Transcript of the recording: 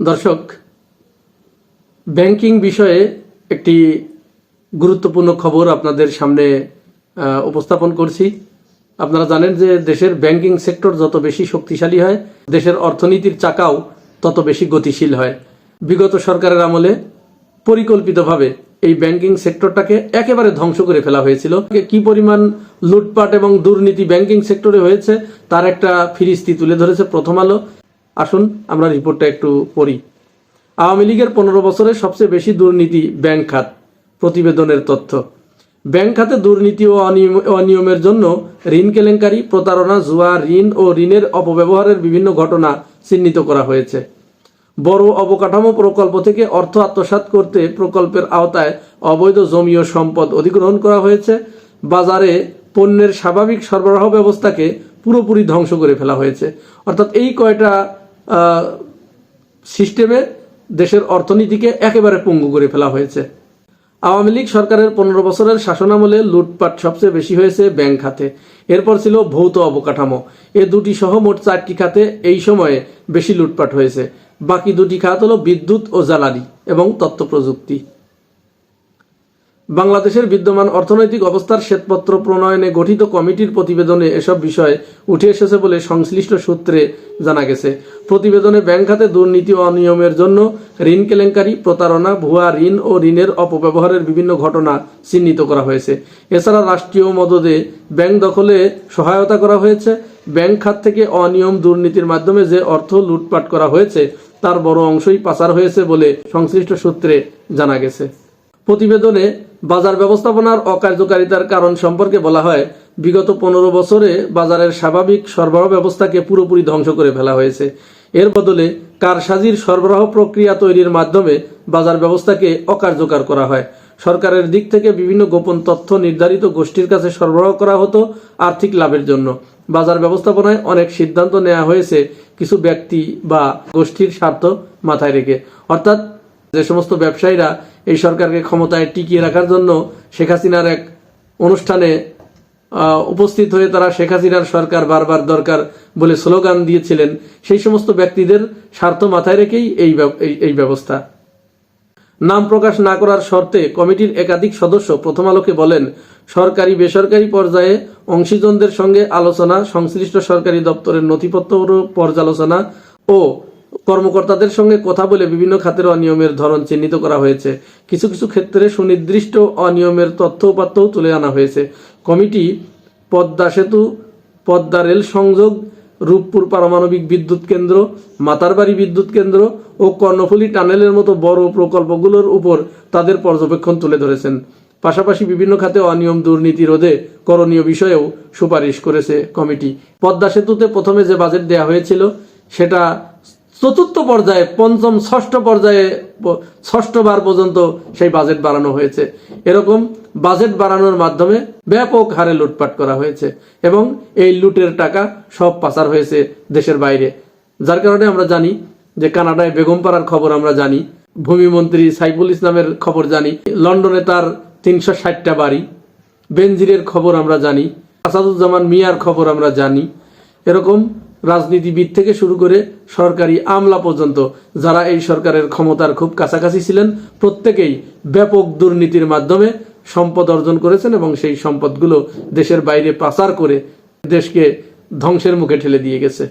দর্শক, ব্যাংকিং বিষয়ে একটি গুরুত্বপূর্ণ খবর আপনাদের সামনে উপস্থাপন করছি। আপনারা জানেন যে দেশের ব্যাংকিং সেক্টর যত বেশি শক্তিশালী হয়, দেশের অর্থনীতির চাকাও তত বেশি গতিশীল হয়। বিগত সরকারের আমলে পরিকল্পিতভাবে এই ব্যাংকিং সেক্টরটাকে একেবারে ধ্বংস করে ফেলা হয়েছিল। কি পরিমাণ লুটপাট এবং দুর্নীতি ব্যাংকিং সেক্টরে হয়েছে, তার একটা ফিরিস্তি তুলে ধরেছে প্রথম আলো। আসুন, আমরা রিপোর্টটা একটু পড়ি। আওয়ামী লীগের পনেরো বছরে সবচেয়ে বেশি দুর্নীতি ব্যাংক খাত, প্রতিবেদনের তথ্য। ব্যাংক খাতে দুর্নীতি ও অনিয়ম- অনিয়মের জন্য ঋণ কেলেঙ্কারি, প্রতারণা, জুয়া, ঋণ ও ঋণের অপব্যবহারের বিভিন্ন ঘটনা চিহ্নিত করা হয়েছে। বড় অবকাঠামো প্রকল্প থেকে অর্থ আত্মসাৎ করতে প্রকল্পের আওতায় অবৈধ জমি ও সম্পদ অধিগ্রহণ করা হয়েছে। বাজারে পণ্যের স্বাভাবিক সরবরাহ ব্যবস্থাকে পুরোপুরি ধ্বংস করে ফেলা হয়েছে। অর্থাৎ এই কয়টা সিস্টেমে দেশের অর্থনীতিকে একেবারে পঙ্গু করে ফেলা হয়েছে। আওয়ামী লীগ সরকারের পনেরো বছরের শাসনামলে লুটপাট সবচেয়ে বেশি হয়েছে ব্যাংক খাতে। এরপর ছিল ভৌত অবকাঠামো। এ দুটি সহ মোট চারটি খাতে এই সময়ে বেশি লুটপাট হয়েছে। বাকি দুটি খাত হল বিদ্যুৎ ও জ্বালানি এবং তথ্য প্রযুক্তি। বাংলাদেশের বিদ্যমান অর্থনৈতিক অবস্থার শ্বেতপত্র প্রণয়নে গঠিত কমিটির প্রতিবেদনে এসব বিষয় উঠে এসেছে বলে সংশ্লিষ্ট সূত্রে জানা গেছে। প্রতিবেদনে ব্যাংক খাতে দুর্নীতি ও অনিয়মের জন্য ঋণ কেলেঙ্কারি, প্রতারণা, ভুয়া ঋণ ও ঋণের অপব্যবহারের বিভিন্ন ঘটনা চিহ্নিত করা হয়েছে। এছাড়া রাষ্ট্রীয় মদদে ব্যাংক দখলে সহায়তা করা হয়েছে। ব্যাংক খাত থেকে অনিয়ম দুর্নীতির মাধ্যমে যে অর্থ লুটপাট করা হয়েছে, তার বড় অংশই পাচার হয়েছে বলে সংশ্লিষ্ট সূত্রে জানা গেছে। প্রতিবেদনে বাজার ব্যবস্থাপনার অকার্যকারিতার কারণ সম্পর্কে বলা হয়, বিগত পনেরো বছরে বাজারের স্বাভাবিক সরবরাহ ব্যবস্থাকে পুরোপুরি ধ্বংস করে ফেলা হয়েছে। এর বদলে কারসাজির সরবরাহ প্রক্রিয়া তৈরির মাধ্যমে বাজার ব্যবস্থাকে অকার্যকর করা হয়। সরকারের দিক থেকে বিভিন্ন গোপন তথ্য নির্ধারিত গোষ্ঠীর কাছে সরবরাহ করা হতো আর্থিক লাভের জন্য। বাজার ব্যবস্থাপনায় অনেক সিদ্ধান্ত নেওয়া হয়েছে কিছু ব্যক্তি বা গোষ্ঠীর স্বার্থ মাথায় রেখে। অর্থাৎ যে সমস্ত ব্যবসায়ীরা এই সরকারকে ক্ষমতায় টিকিয়ে রাখার জন্য শেখ হাসিনার এক অনুষ্ঠানে উপস্থিত হয়ে তারা শেখ হাসিনার সরকার বারবার দরকার বলে স্লোগান দিয়েছিলেন। সেই সমস্ত ব্যক্তিদের স্বার্থ মাথায় রেখেই এই এই ব্যবস্থা। নাম প্রকাশ না করার শর্তে কমিটির একাধিক সদস্য প্রথম আলোকে বলেন, সরকারি বেসরকারি পর্যায়ে অংশীজনদের সঙ্গে আলোচনা, সংশ্লিষ্ট সরকারি দপ্তরের নথিপত্র পর্যালোচনা ও কর্মকর্তাদের সঙ্গে কথা বলে বিভিন্ন খাতের অনিয়মের ধরন চিহ্নিত করা হয়েছে। কিছু কিছু ক্ষেত্রে সুনির্দিষ্ট অনিয়মের তথ্য উপাত্তও তুলে আনা হয়েছে। কমিটি পদ্মা সেতু, পদ্মা রেল সংযোগ, রূপপুর পারমাণবিক বিদ্যুৎ কেন্দ্র, মাতারবাড়ি বিদ্যুৎ কেন্দ্র ও কর্ণফুলী টানেলের মতো বড় প্রকল্পগুলোর উপর তাদের পর্যবেক্ষণ তুলে ধরেছেন। পাশাপাশি বিভিন্ন খাতে অনিয়ম দুর্নীতি রোধে করণীয় বিষয়েও সুপারিশ করেছে কমিটি। পদ্মা সেতুতে প্রথমে যে বাজেট দেয়া হয়েছিল, সেটা চতুর্থ পর্যায়ে, পঞ্চম, ষষ্ঠ পর্যায়ে ষষ্ঠবার পর্যন্ত সেই বাজেট বাড়ানো হয়েছে। এরকম বাজেট বাড়ানোর মাধ্যমে ব্যাপক হারে লুটপাট করা হয়েছে এবং এই লুটের টাকা সব পাচার হয়েছে দেশের বাইরে। যার কারণে আমরা জানি যে কানাডায় বেগমপাড়ার খবর আমরা জানি, ভূমিমন্ত্রী সাইফুল ইসলামের খবর জানি, লন্ডনে তার তিনশো ষাটটা বাড়ি, বেনজিরের খবর আমরা জানি, আসাদুজ্জামান মিয়ার খবর আমরা জানি। এরকম রাজনীতিবিদ থেকে শুরু করে সরকারি আমলা পর্যন্ত যারা এই সরকারের ক্ষমতার খুব কাছাকাছি ছিলেন, প্রত্যেকেই ব্যাপক দুর্নীতির মাধ্যমে সম্পদ অর্জন করেছেন এবং সেই সম্পদগুলো দেশের বাইরে পাচার করে দেশকে ধ্বংসের মুখে ঠেলে দিয়ে গেছে।